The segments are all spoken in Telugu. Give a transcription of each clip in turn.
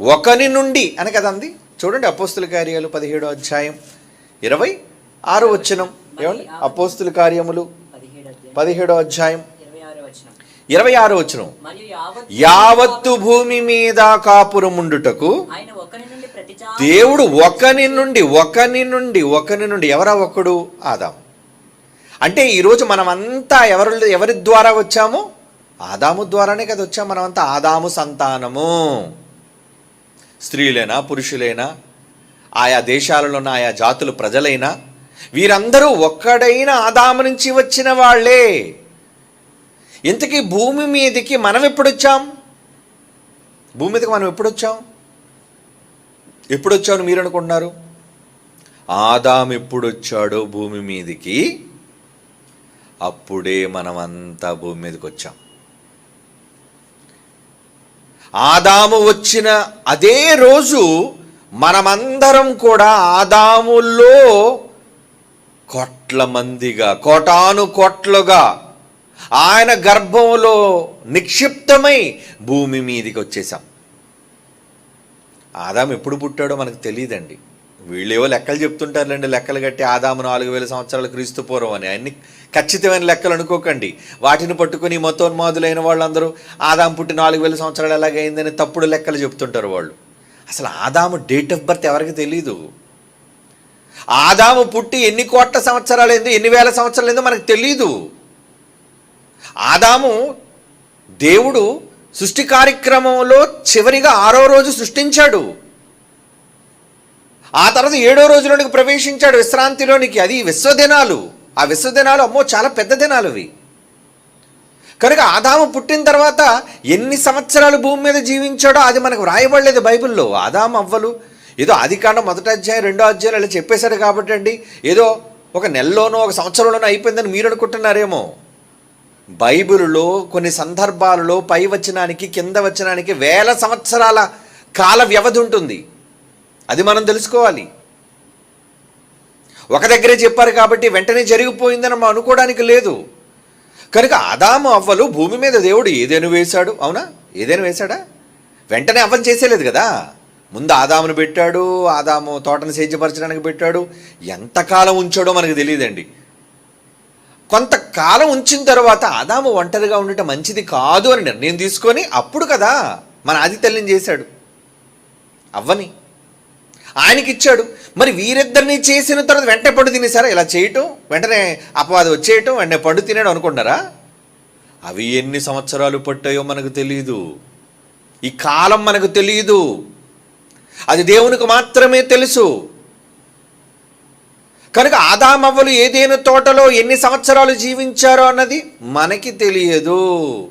ఒకని నుండి అని కదా అంది చూడండి అపోస్తుల కార్యాలు పదిహేడో అధ్యాయం ఇరవై ఆరు వచ్చినం ఏమండి? అపోస్తుల కార్యములు పదిహేడు అధ్యాయం. ఇరవై ఆరో వచ్చినం యావత్తు భూమి మీద కాపురముండుటకు దేవుడు ఒకని నుండి ఒకని నుండి ఒకని నుండి ఎవరా ఒకడు? ఆదాం. అంటే ఈరోజు మనమంతా ఎవరు ఎవరి ద్వారా వచ్చాము? ఆదాము ద్వారానే కదా వచ్చాము మనమంతా ఆదాము సంతానము. స్త్రీలైనా పురుషులైనా ఆయా దేశాలలో ఉన్న ఆయా జాతుల ప్రజలైనా వీరందరూ ఒక్కడైన ఆదాము నుంచి వచ్చిన వాళ్ళే. ఇంతకీ భూమి మీదకి మనం ఎప్పుడు వచ్చాం భూమి మీదకి మనం ఎప్పుడు వచ్చాం మీరు అనుకుంటున్నారు? ఆదాం ఎప్పుడొచ్చాడో భూమి మీదకి అప్పుడే మనమంతా భూమి మీదకి వచ్చాం. ఆదాము వచ్చిన అదే రోజు మనమందరం కూడా ఆదాముల్లో కోట్ల మందిగా కోటాను కోట్లుగా ఆయన గర్భంలో నిక్షిప్తమై భూమి మీదకి వచ్చేసాం ఆదాం ఎప్పుడు పుట్టాడో మనకు తెలియదండి. వీళ్ళేవో లెక్కలు చెప్తుంటారులేండి లెక్కలు కట్టి ఆదాము నాలుగు వేల సంవత్సరాల క్రీస్తు పూర్వం అని. అన్ని ఖచ్చితమైన లెక్కలు అనుకోకండి. వాటిని పట్టుకుని మతోన్మాదులైన వాళ్ళందరూ ఆదాము పుట్టి నాలుగు వేల సంవత్సరాలు ఎలాగైందని తప్పుడు లెక్కలు చెప్తుంటారు వాళ్ళు. అసలు ఆదాము డేట్ ఆఫ్ బర్త్ ఎవరికి తెలీదు? ఆదాము పుట్టి ఎన్ని కోట్ల సంవత్సరాలైందో ఎన్ని వేల సంవత్సరాలు ఏందో మనకు తెలీదు. ఆదాము దేవుడు సృష్టి కార్యక్రమంలో చివరిగా ఆరో రోజు సృష్టించాడు. ఆ తర్వాత ఏడో రోజులోనికి ప్రవేశించాడు విశ్రాంతిలోనికి. అది విశ్వదినాలు. ఆ విశ్వదినాలు అమ్మో చాలా పెద్ద దినాలు అవి. కనుక ఆదాము పుట్టిన తర్వాత ఎన్ని సంవత్సరాలు భూమి మీద జీవించాడో అది మనకు వ్రాయబడలేదు బైబిల్లో. ఆదాము అవ్వలు. ఏదో ఆదికాండం మొదటి అధ్యాయం రెండో అధ్యాయం ఇలా చెప్పేశారు కాబట్టి అండి. ఏదో ఒక నెలలోనో ఒక సంవత్సరంలోనో అయిపోయిందని మీరు అనుకుంటున్నారేమో. బైబిల్లో కొన్ని సందర్భాలలో పై వచనానికి కింద వచనానికి వేల సంవత్సరాల కాల వ్యవధి ఉంటుంది. అది మనం తెలుసుకోవాలి. ఒక దగ్గరే చెప్పారు కాబట్టి వెంటనే జరిగిపోయిందని మనం అనుకోవడానికి లేదు. కనుక ఆదాము అవ్వలు భూమి మీద దేవుడు ఏదేను వేశాడు అవునా? ఏదేను వేశాడా? వెంటనే అవ్వని చేసేలేదు కదా. ముందు ఆదామును పెట్టాడు ఆదాము తోటను సేద్యపరచడానికి పెట్టాడు. ఎంతకాలం ఉంచాడో మనకు తెలియదండి. కొంతకాలం ఉంచిన తర్వాత ఆదాము ఒంటరిగా ఉండటం మంచిది కాదు అని నిర్ణయం తీసుకొని అప్పుడు కదా మన ఆది తల్లిని చేశాడు. అవ్వని. ఆయనకి ఇచ్చాడు మరి వీరిద్దరిని చేసిన తర్వాత వెంటనే పండు తినేసారా ఇలా చేయటం? వెంటనే అపవాదం వచ్చేయటం? వెంటనే పండు తినడం అనుకుంటారా అవి ఎన్ని సంవత్సరాలు పట్టాయో మనకు తెలియదు ఈ కాలం మనకు తెలియదు అది దేవునికి మాత్రమే తెలుసు. కనుక ఆదామవ్వలు ఏదైనా తోటలో ఎన్ని సంవత్సరాలు జీవించారో అన్నది మనకి తెలియదు.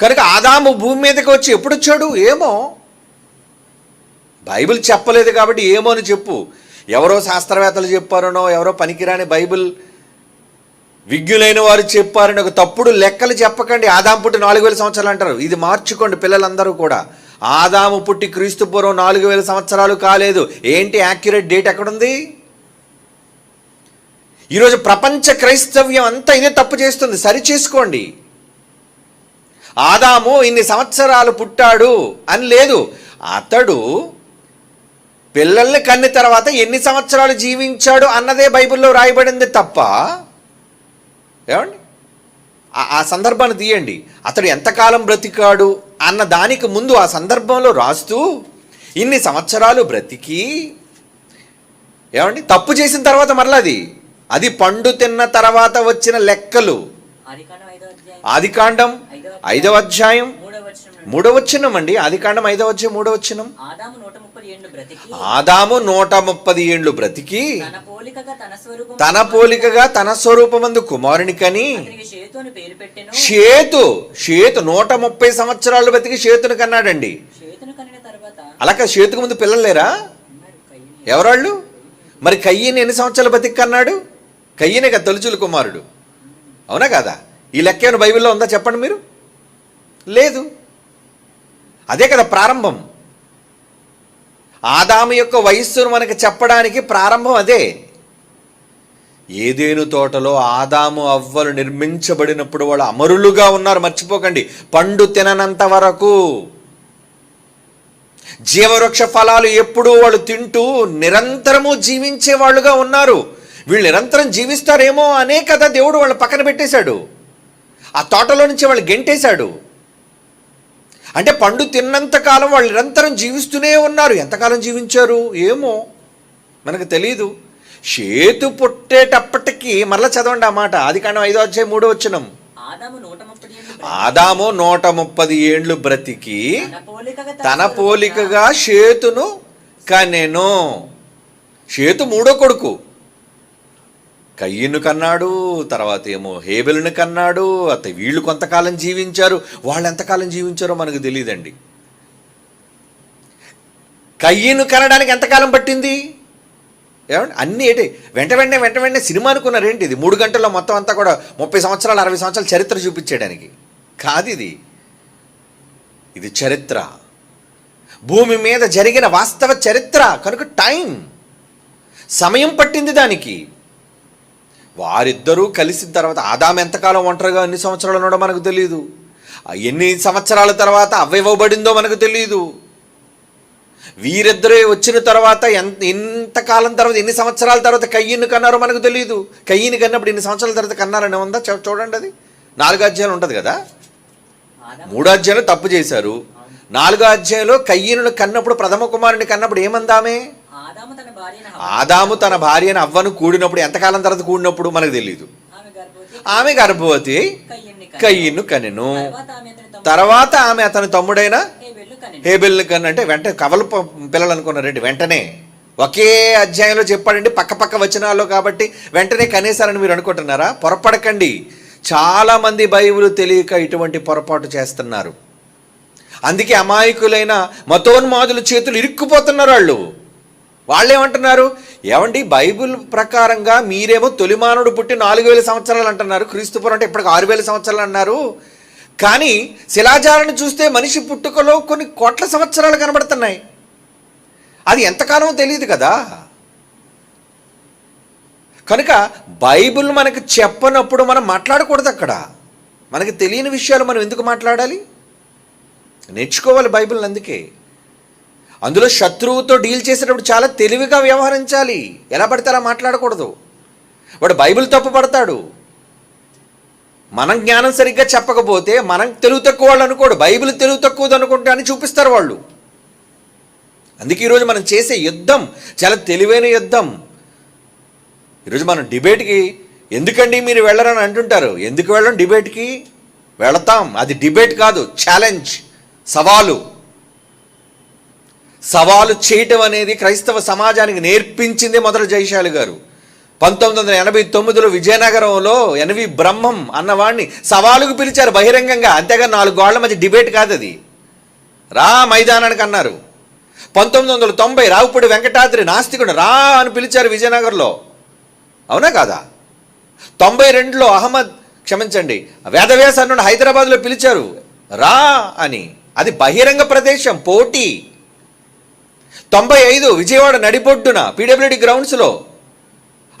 కనుక ఆదాము భూమి మీదకి వచ్చి ఎప్పుడు వచ్చాడు? ఏమో బైబిల్ చెప్పలేదు కాబట్టి ఏమో అని చెప్పు. ఎవరో శాస్త్రవేత్తలు చెప్పారనో ఎవరో పనికిరాని బైబిల్ విజ్ఞులైన వారు చెప్పారని ఒక తప్పుడు లెక్కలు చెప్పకండి. ఆదాము పుట్టి నాలుగు వేల సంవత్సరాలు అంటారు. ఇది మార్చుకోండి పిల్లలందరూ కూడా. ఆదాము పుట్టి క్రీస్తు పూర్వం నాలుగు వేల సంవత్సరాలు కాలేదు. ఏంటి యాక్యురేట్ డేట్ ఎక్కడుంది? ఈరోజు ప్రపంచ క్రైస్తవ్యం అంతా ఇదే తప్పు చేస్తుంది. సరి చేసుకోండి ఆదాము ఇన్ని సంవత్సరాలు పుట్టాడు అని లేదు. అతడు పిల్లల్ని కన్న తర్వాత ఎన్ని సంవత్సరాలు జీవించాడు అన్నదే బైబిల్లో రాయబడింది తప్ప. ఏమండి? ఆ- సందర్భాన్ని తీయండి. అతడు ఎంతకాలం బ్రతికాడు అన్న దానికి ముందు ఆ సందర్భంలో రాస్తూ ఇన్ని సంవత్సరాలు బ్రతికి ఏమండి? తప్పు చేసిన తర్వాత మరలాది. అది అది పండు తిన్న తర్వాత వచ్చిన లెక్కలు. ఆదికాండం ఐదవ అధ్యాయం మూడవచనం అండి ఆదికాండం ఐదవ అధ్యాయం మూడవచనం ఆదాము నూట ముప్పది ఏళ్ళు బ్రతికి ఏండ్లు బ్రతికి తన పోలికగా తన స్వరూపమందు కుమారుని కని షేతు షేతు నూట ముప్పై సంవత్సరాలు బతికి షేతును కన్నాడండి. అలాగే షేతుకు ముందు పిల్లలు లేరా. ఎవరాళ్ళు? మరి కయ్యని ఎన్ని సంవత్సరాలు బతికి కన్నాడు? కయ్యనే కదా తొలిచులు కుమారుడు. అవునా కదా? ఈ లెక్క బైబిల్లో ఉందా చెప్పండి మీరు? లేదు. అదే కదా ప్రారంభం. ఆదాము యొక్క వయస్సును మనకు చెప్పడానికి ప్రారంభం అదే. ఏదేను తోటలో ఆదాము అవ్వలు నిర్మించబడినప్పుడు వాళ్ళు అమరులుగా ఉన్నారు. మర్చిపోకండి. పండు తిననంత వరకు జీవవృక్ష ఫలాలు ఎప్పుడూ వాళ్ళు తింటూ నిరంతరము జీవించే వాళ్ళుగా ఉన్నారు. వీళ్ళు నిరంతరం జీవిస్తారేమో అనే కదా దేవుడు వాళ్ళ పక్కన పెట్టేశాడు. ఆ తోటలో నుంచి వాళ్ళు గెంటేశాడు. అంటే పండు తిన్నంత కాలం వాళ్ళు నిరంతరం జీవిస్తూనే ఉన్నారు. ఎంతకాలం జీవించారు? ఏమో? మనకు తెలియదు చేతు పుట్టేటప్పటికి మరలా చదవండి ఆ మాట. అది కాండం ఐదో అధ్యాయం మూడో వచ్చినం ఆదాము నూట ముప్పది ఏండ్లు బ్రతికి. తన పోలికగా తన పోలికగా షేతును కనెను. షేతు మూడో కొడుకు. కయ్యను కన్నాడు తర్వాత ఏమో హేబెల్ని కన్నాడు అత వీళ్ళు కొంతకాలం జీవించారు. వాళ్ళు ఎంతకాలం జీవించారో మనకు తెలియదండి కయ్యను కనడానికి ఎంతకాలం పట్టింది? ఏమండి? అన్నీ ఏంటి? వెంట వెంటనే వెంట వెంటనే సినిమా అనుకున్నారు ఏంటి ఇది? మూడు గంటల్లో మొత్తం అంతా కూడా ముప్పై సంవత్సరాలు అరవై సంవత్సరాల చరిత్ర చూపించేయడానికి. కాదు ఇది. ఇది చరిత్ర. భూమి మీద జరిగిన వాస్తవ చరిత్ర. కనుక టైం. సమయం పట్టింది దానికి. వారిద్దరూ కలిసిన తర్వాత ఆదాం ఎంతకాలం ఒంటరిగా ఎన్ని సంవత్సరాలు ఉన్నాడో మనకు తెలియదు ఎన్ని సంవత్సరాల తర్వాత అవ్వివ్వబడిందో మనకు తెలియదు వీరిద్దరే వచ్చిన తర్వాత ఎంత ఎంతకాలం తర్వాత ఎన్ని సంవత్సరాల తర్వాత కయ్యిని కన్నారో మనకు తెలియదు కయ్యిని కన్నప్పుడు ఎన్ని సంవత్సరాల తర్వాత కన్నారని ఉందా? చూడండి అది. నాలుగు అధ్యాయాలు ఉంటుంది కదా? మూడో అధ్యాయంలో తప్పు చేశారు. నాలుగో అధ్యాయంలో కయ్యను కన్నప్పుడు ప్రథమ కుమారుని కన్నప్పుడు ఏమందామే? ఆదాము తన భార్యను అవ్వను కూడినప్పుడు ఎంతకాలం తర్వాత కూడినప్పుడు మనకు తెలియదు ఆమె గర్భవతి. కయ్యిను కనెను తర్వాత ఆమె అతని తమ్ముడైన హేబెల్ని కన్ను అంటే వెంట కవల పిల్లలు అనుకున్నారండి వెంటనే. ఒకే అధ్యాయంలో చెప్పాడండి పక్క పక్క వచనాల్లో కాబట్టి వెంటనే కనేశారని మీరు అనుకుంటున్నారా? పొరపడకండి. చాలా మంది బైబిల్ తెలియక ఇటువంటి పొరపాటు చేస్తున్నారు. అందుకే అమాయకులైన మతోన్మాదుల చేతులు ఇరుక్కుపోతున్నారు వాళ్ళు. వాళ్ళేమంటున్నారు? ఏమండి బైబిల్ ప్రకారంగా మీరేమో తొలిమానుడు పుట్టి నాలుగు వేల సంవత్సరాలు అంటున్నారు క్రీస్తుపురం అంటే ఇప్పటికి ఆరు వేల సంవత్సరాలు అన్నారు. కానీ శిలాజాలను చూస్తే మనిషి పుట్టుకలో కొన్ని కోట్ల సంవత్సరాలు కనబడుతున్నాయి. అది ఎంతకాలం తెలియదు కదా. కనుక బైబిల్ మనకు చెప్పనప్పుడు మనం మాట్లాడకూడదు అక్కడ. మనకి తెలియని విషయాలు మనం ఎందుకు మాట్లాడాలి? నేర్చుకోవాలి బైబిల్ అందుకే. అందులో శత్రువుతో డీల్ చేసేటప్పుడు చాలా తెలివిగా వ్యవహరించాలి. ఎలా పడితే అలా మాట్లాడకూడదు. వాడు బైబిల్ తప్పు పడతాడు. మనం జ్ఞానం సరిగ్గా చెప్పకపోతే మనం తెలుగు తక్కువ వాళ్ళు అనుకోడు బైబిల్ తెలుగు తక్కువది అనుకుంటే అని చూపిస్తారు వాళ్ళు. అందుకే ఈరోజు మనం చేసే యుద్ధం చాలా తెలివైన యుద్ధం. ఈరోజు మనం డిబేట్కి ఎందుకండి మీరు వెళ్ళరని అంటుంటారు. ఎందుకు వెళ్ళం? డిబేట్కి వెళతాం. అది డిబేట్ కాదు ఛాలెంజ్ సవాలు. సవాలు చేయటం అనేది క్రైస్తవ సమాజానికి నేర్పించిందే మొదటి జయశాలి గారు. పంతొమ్మిది వందల ఎనభై తొమ్మిదిలో విజయనగరంలో ఎనవి బ్రహ్మం అన్నవాడిని సవాలుకు పిలిచారు బహిరంగంగా. అంతేగా నాలుగు గోళ్ళ మధ్య డిబేట్ కాదు అది రా మైదానానికి అన్నారు. పంతొమ్మిది వందల తొంభై రావుపూడి వెంకటాద్రి నాస్తికుడు రా అని పిలిచారు విజయనగర్లో. అవునా కాదా? తొంభై రెండులో అహ్మద్ క్షమించండి వేదవ్యాస అన్నుడు హైదరాబాద్లో పిలిచారు. రా అని. అది బహిరంగ ప్రదేశం పోటీ. తొంభై ఐదు విజయవాడ నడిపొడ్డున పీడబ్ల్యూడి గ్రౌండ్స్లో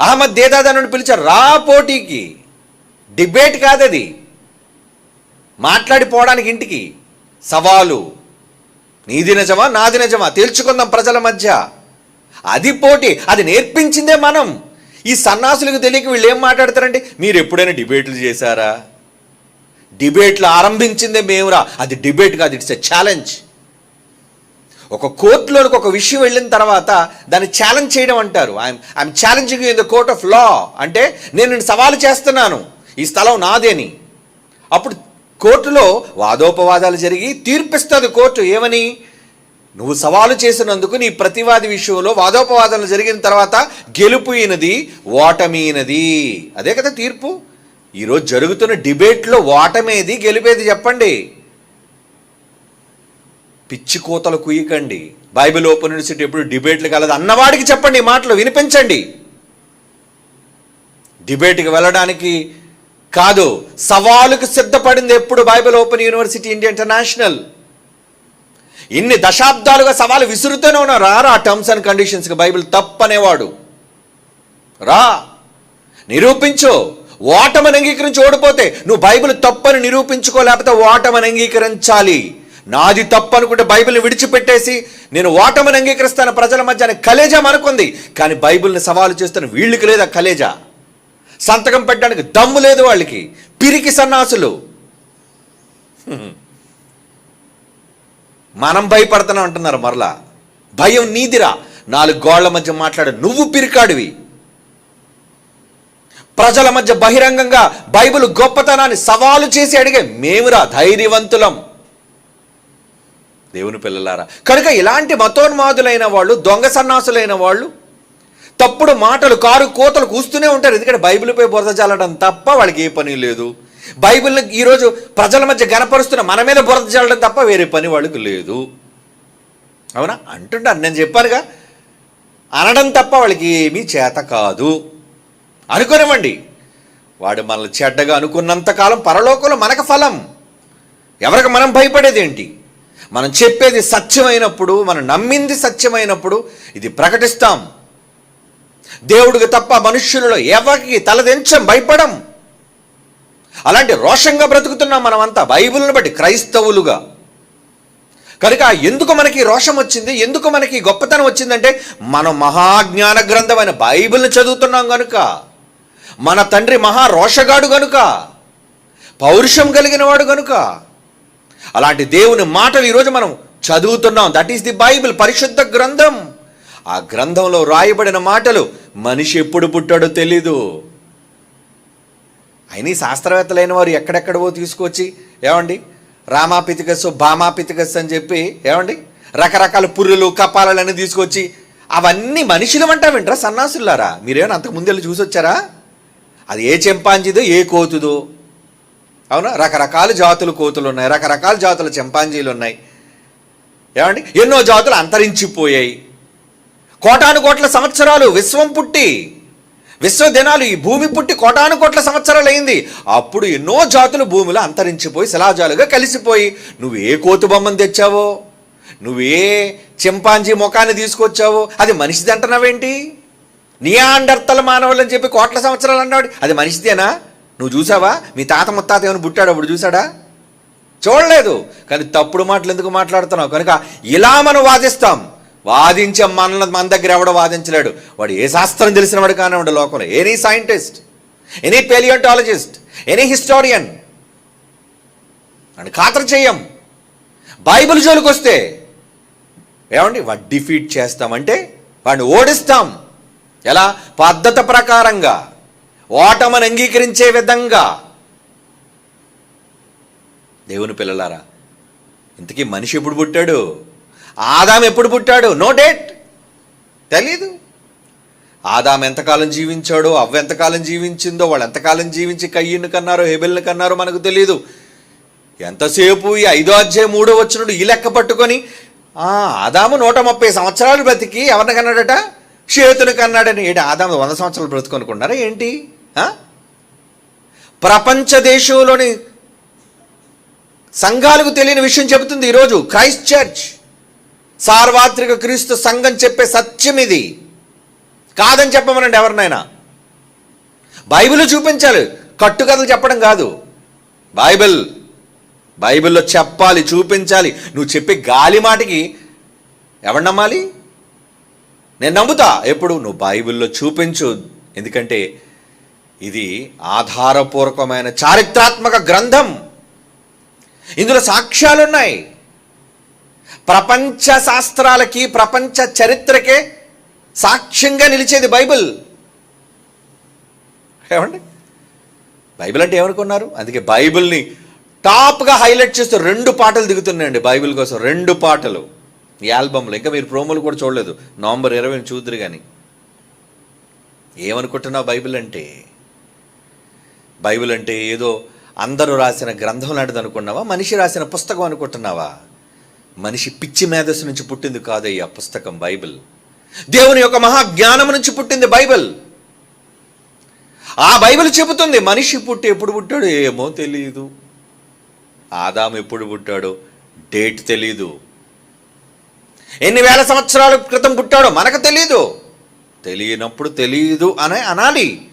అహ్మద్ దేదాద్ పిలిచారు రా పోటీకి డిబేట్ కాదది. మాట్లాడిపోవడానికి ఇంటికి సవాలు. నీది నిజమా నాది నిజమా తేల్చుకుందాం ప్రజల మధ్య. అది పోటీ అది నేర్పించిందే మనం. ఈ సన్నాసులకు తెలియక వీళ్ళు ఏం మాట్లాడతారంటే మీరు ఎప్పుడైనా డిబేట్లు చేశారా? డిబేట్లు ఆరంభించిందే మేమురా. అది డిబేట్ కాదు ఇట్స్ ఎ ఛాలెంజ్ ఒక కోర్టులోనికి ఒక విషయం వెళ్ళిన తర్వాత దాన్ని ఛాలెంజ్ చేయడం అంటారు. I'm I'm challenging in the court of law అంటే నేను సవాలు చేస్తున్నాను. ఈ స్థలం నాదేని అప్పుడు కోర్టులో వాదోపవాదాలు జరిగి తీర్పిస్తుంది కోర్టు. ఏమని? నువ్వు సవాలు చేసినందుకు నీ ప్రతివాది విషయంలో వాదోపవాదాలు జరిగిన తర్వాత గెలుపు ఈయనది ఓటమి అదే కదా తీర్పు? ఈరోజు జరుగుతున్న డిబేట్లో ఓటమేది గెలిపేది చెప్పండి. పిచ్చి కోతలు కుయ్యకండి. బైబిల్ ఓపెన్ యూనివర్సిటీ ఎప్పుడు డిబేట్లు కలదు. అన్నవాడికి చెప్పండి మాటలు వినిపించండి. డిబేట్కి వెళ్ళడానికి కాదు సవాలుకు సిద్ధపడింది ఎప్పుడు Bible open university India international. ఇన్ని దశాబ్దాలుగా సవాలు విసురుతూనే ఉన్నారు. రా టర్మ్స్ అండ్ కండిషన్స్కి బైబిల్ తప్పనేవాడు. రా నిరూపించు. ఓటమని అంగీకరించి ఓడిపోతే నువ్వు బైబిల్ తప్పని నిరూపించుకో లేకపోతే ఓటమని అంగీకరించాలి. నాది తప్పు అనుకుంటే బైబిల్ని విడిచిపెట్టేసి నేను ఓటమిని అంగీకరిస్తాను ప్రజల మధ్య అని కలేజా అనుకుంది కానీ బైబిల్ని సవాలు చేస్తున్న వీళ్ళకి లేదా కలేజా? సంతకం పెట్టడానికి దమ్ము లేదు వాళ్ళకి. పిరికి సన్నాసులు. మనం భయపడుతున్నాం అంటున్నారు మరలా. భయం నీదిరా. నాలుగు గోళ్ళ మధ్య మాట్లాడు నువ్వు పిరికాడివి. ప్రజల మధ్య బహిరంగంగా బైబిల్ గొప్పతనాన్ని సవాలు చేసి అడిగే మేమురా ధైర్యవంతులం. దేవుని పిల్లలారా. కనుక ఇలాంటి మతోన్మాదులైన వాళ్ళు దొంగ సన్నాసులైన వాళ్ళు తప్పుడు మాటలు కారు కోతలు కూస్తూనే ఉంటారు. ఎందుకంటే బైబిల్పై బురద చల్లడం తప్ప వాళ్ళకి ఏ పని లేదు. బైబిల్ని ఈరోజు ప్రజల మధ్య గనపరుస్తున్న మన మీద బురద చల్లడం తప్ప వేరే పని వాళ్ళకి లేదు. అవునా? అంటుంటారు. నేను చెప్పానుగా అనడం తప్ప వాళ్ళకి ఏమీ చేత కాదు. అనుకునివ్వండి. వాడు మనల్ని చెడ్డగా అనుకున్నంతకాలం పరలోకంలో మనకు ఫలం. ఎవరికి మనం భయపడేది ఏంటి? మనం చెప్పేది సత్యమైనప్పుడు మనం నమ్మింది సత్యమైనప్పుడు ఇది ప్రకటిస్తాం. దేవుడికి తప్ప మనుష్యులలో ఎవరికి తలదించం భయపడం. అలాంటి రోషంగా బ్రతుకుతున్నాం మనమంతా బైబిల్ని బట్టి క్రైస్తవులుగా. కనుక ఎందుకు మనకి రోషం వచ్చింది? ఎందుకు మనకి గొప్పతనం వచ్చిందంటే మనం మహాజ్ఞాన గ్రంథమైన బైబిల్ని చదువుతున్నాం గనుక. మన తండ్రి మహా రోషగాడు గనుక. పౌరుషం కలిగిన వాడు గనుక. అలాంటి దేవుని మాటలు ఈరోజు మనం చదువుతున్నాం. దట్ ఈస్ ది బైబిల్ పరిశుద్ధ గ్రంథం. ఆ గ్రంథంలో రాయబడిన మాటలు మనిషి ఎప్పుడు పుట్టాడో తెలీదు. అయినా శాస్త్రవేత్తలైన వారు ఎక్కడెక్కడవో తీసుకొచ్చి ఏమండి? రామాపితికస్సు బామాపితికస్సు అని చెప్పి ఏమండి? రకరకాల పుర్రెలు కపాలన్నీ తీసుకొచ్చి అవన్నీ మనుషులు అంటా వింటారా సన్నాసులారా? మీరేమైనా అంతకు వెళ్ళి చూసి వచ్చారా అది ఏ చెంపాంజీదో ఏ కోతుదో? అవునా? రకరకాల జాతులు కోతులు ఉన్నాయి రకరకాల జాతుల చెంపాంజీలు ఉన్నాయి ఏమండి? ఎన్నో జాతులు అంతరించిపోయాయి. కోటాను కోట్ల సంవత్సరాలు విశ్వం పుట్టి విశ్వ దినాలు ఈ భూమి పుట్టి కోటాను కోట్ల సంవత్సరాలు అయింది అప్పుడు ఎన్నో జాతులు భూమిలో అంతరించిపోయి శిలాజాలుగా కలిసిపోయి నువ్వు ఏ కోతు బొమ్మను తెచ్చావో? నువ్వే చింపాంజీ ముఖాన్ని తీసుకొచ్చావో? అది మనిషిది అంటున్నావేంటి? నియాండర్తల మానవులు అని చెప్పి కోట్ల సంవత్సరాలు అన్నాడు. అది మనిషిదేనా? నువ్వు చూసావా? మీ తాత ముత్తాత ఏమైనా పుట్టాడు అప్పుడు చూసాడా? చూడలేదు. కానీ తప్పుడు మాటలు ఎందుకు మాట్లాడుతున్నావు? కనుక ఇలా మనం వాదిస్తాం. వాదించే మన మన దగ్గర ఎవడో వాదించలేడు. వాడు ఏ శాస్త్రం తెలిసిన వాడు కానివ్వండి లోకంలో. Any scientist any palaeontologist any historian అని ఖాతరు చేయం బైబిల్ జోలికి వస్తే ఏమండి? వాడు డిఫీట్ చేస్తామంటే వాడిని ఓడిస్తాం. ఎలా? పద్ధత ప్రకారంగా. ఓటమని అంగీకరించే విధంగా. దేవుని పిల్లలారా ఇంతకీ మనిషి ఎప్పుడు పుట్టాడు? ఆదాం ఎప్పుడు పుట్టాడు? No date. తెలీదు. ఆదాం ఎంతకాలం జీవించాడో అవ్వ ఎంతకాలం జీవించిందో వాళ్ళు ఎంతకాలం జీవించి కయ్యిని కన్నారో హెబెల్ని కన్నారో మనకు తెలియదు ఎంతసేపు ఈ ఐదో అధ్యాయ మూడో వచ్చినప్పుడు ఈ లెక్క పట్టుకొని ఆదాము నూట ముప్పై సంవత్సరాలు బ్రతికి ఎవరిని కన్నాడట? చేతుని కన్నాడని. ఏంటి ఆదాము వంద సంవత్సరాలు బ్రతుకొనుకున్నారా ఏంటి? ప్రపంచ దేశంలోని సంఘాలకు తెలియని విషయం చెబుతుంది ఈరోజు. క్రైస్ట్ చర్చ్ సార్వత్రిక క్రీస్తు సంఘం చెప్పే సత్యం ఇది. కాదని చెప్పమనండి ఎవరినైనా. బైబిల్ చూపించాలి. కట్టుకథలు చెప్పడం కాదు. బైబిల్ బైబిల్లో చెప్పాలి చూపించాలి. నువ్వు చెప్పే గాలి మాటకి ఎవరు నమ్మాలి? నేను నమ్ముతా. ఎప్పుడు? నువ్వు బైబిల్లో చూపించు. ఎందుకంటే ఇది ఆధారపూర్వకమైన చారిత్రాత్మక గ్రంథం. ఇందులో సాక్ష్యాలు ఉన్నాయి ప్రపంచ శాస్త్రాలకి ప్రపంచ చరిత్రకే సాక్ష్యంగా నిలిచేది బైబిల్. ఏమండి? బైబిల్ అంటే ఏమనుకున్నారు? అందుకే బైబిల్ని టాప్గా హైలైట్ చేస్తూ రెండు పాటలు దిగుతున్నాయండి బైబిల్ కోసం. రెండు పాటలు. ఈ ఆల్బంలో ఇంకా మీరు ప్రోమోలు కూడా చూడలేదు. నవంబర్ ఇరవై చూద్దరు కానీ ఏమనుకుంటున్నావు బైబిల్ అంటే? బైబిల్ అంటే ఏదో అందరూ రాసిన గ్రంథం లాంటిది అనుకున్నావా? మనిషి రాసిన పుస్తకం అనుకుంటున్నావా? మనిషి పిచ్చి మేధస్సు నుంచి పుట్టింది కాదయ్యా పుస్తకం బైబిల్. దేవుని యొక్క మహాజ్ఞానం నుంచి పుట్టింది బైబిల్. ఆ బైబిల్ చెబుతుంది మనిషి పుట్టి ఎప్పుడు పుట్టాడు ఏమో తెలియదు ఆదాం ఎప్పుడు పుట్టాడో డేట్ తెలీదు. ఎన్ని వేల సంవత్సరాల క్రితం పుట్టాడో మనకు తెలీదు. తెలియనప్పుడు తెలియదు అనే అనాలి.